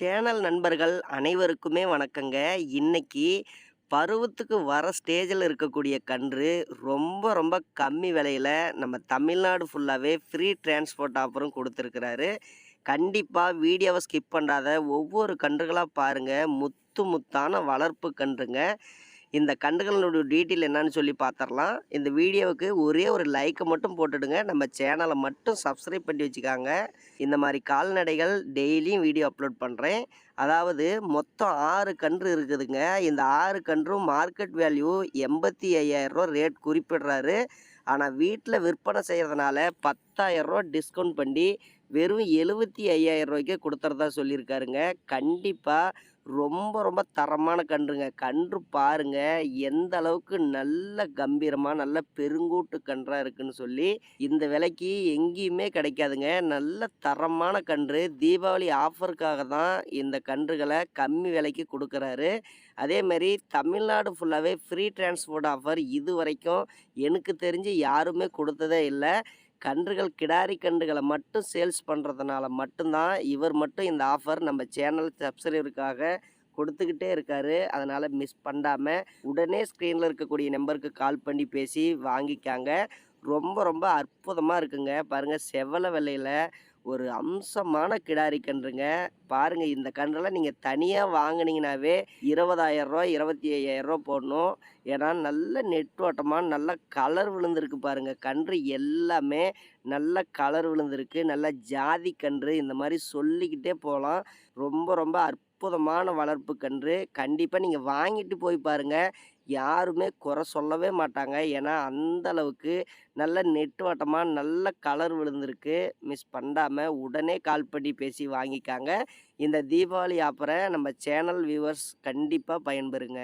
Channel நண்பர்கள் அனைவருக்குமே வணக்கங்க. இன்னைக்கு பருவத்துக்கு வர ஸ்டேஜில் இருக்கக்கூடிய கன்று ரொம்ப ரொம்ப கம்மி விலையில் நம்ம தமிழ்நாடு ஃபுல்லாகவே ஃப்ரீ டிரான்ஸ்போர்ட் ஆஃபரும் கொடுத்துருக்குறாரு. கண்டிப்பாக வீடியோவை ஸ்கிப் பண்ணாத ஒவ்வொரு கன்றுகளாக பாருங்கள் முத்து முத்தான வளர்ப்பு கன்றுங்க. இந்த கன்றுகளோட டீட்டெயில் என்னன்னு சொல்லி பார்த்துடலாம் இந்த வீடியோவுக்கு ஒரே ஒரு லைக்கை மட்டும் போட்டுடுங்க. நம்ம சேனலை மட்டும் சப்ஸ்கிரைப் பண்ணி வச்சுக்காங்க. இந்த மாதிரி கால்நடைகள் டெய்லியும் வீடியோ அப்லோட் பண்ணுறேன் அதாவது மொத்தம் ஆறு கன்று இருக்குதுங்க. இந்த ஆறு கன்றும் மார்க்கெட் வேல்யூ எண்பத்தி ஐயாயிரரூவா ரேட் குறிப்பிடுறாரு. ஆனால் வீட்டில் விற்பனை செய்கிறதுனால பத்தாயிரரூவா டிஸ்கவுண்ட் பண்ணி வெறும் எழுபத்தி ஐயாயிரம் ரூபாய்க்கே கொடுத்துறதா சொல்லியிருக்காருங்க. கண்டிப்பாக ரொம்ப ரொம்ப தரமான கன்றுங்க. கன்று பாருங்க எந்த அளவுக்கு நல்ல கம்பீரமாக நல்ல பெருங்கூட்டு கன்றாக இருக்குன்னு சொல்லி இந்த விலைக்கு எங்கேயுமே கிடைக்காதுங்க. நல்ல தரமான கன்று. தீபாவளி ஆஃபருக்காக தான் இந்த கன்றுகளை கம்மி விலைக்கு கொடுக்குறாரு. அதே மாதிரி தமிழ்நாடு ஃபுல்லாகவே ஃப்ரீ டிரான்ஸ்போர்ட் ஆஃபர் இது வரைக்கும் எனக்கு தெரிஞ்சு யாருமே கொடுத்ததே இல்லை. கன்றுகள் கிடாரி கன்றுகளை மட்டும் சேல்ஸ் பண்ணுறதுனால மட்டும்தான் இவர் மட்டும் இந்த ஆஃபர் நம்ம சேனல் சப்ஸ்கிரைபருக்காக கொடுத்துக்கிட்டே இருக்காரு. அதனால் மிஸ் பண்ணாமல் உடனே ஸ்க்ரீனில் இருக்கக்கூடிய நம்பருக்கு கால் பண்ணி பேசி வாங்கிக்காங்க. ரொம்ப ரொம்ப அற்புதமாக இருக்குங்க. பாருங்கள் செவல வெள்ளையில் ஒரு அம்சமான கிடாரி கன்றுங்க. பாருங்கள் இந்த கன்றெல்லாம் நீங்கள் தனியாக வாங்குனீங்கனாவே இருபதாயிரரூவா இருபத்தி ஐயாயிரரூவா போடணும். ஏன்னா நல்ல நெட்டோட்டமாக நல்ல கலர் விழுந்திருக்கு பாருங்கள் கன்று எல்லாமே நல்ல கலர் விழுந்திருக்கு. நல்ல ஜாதி கன்று இந்த மாதிரி சொல்லிக்கிட்டே போகலாம். ரொம்ப ரொம்ப அற்புதமான வளர்ப்பு கன்று. கண்டிப்பாக நீங்கள் வாங்கிட்டு போய் பாருங்கள் யாருமே குறை சொல்லவே மாட்டாங்க. ஏன்னா அந்தளவுக்கு நல்ல நெட்டுவட்டமாக நல்ல கலர் விழுந்திருக்கு. மிஸ் பண்ணாமல் உடனே கால் பண்ணி பேசி வாங்கிக்காங்க. இந்த தீபாவளி ஆஃபரை நம்ம சேனல் வியூவர்ஸ் கண்டிப்பாக பயன்பெறுங்க.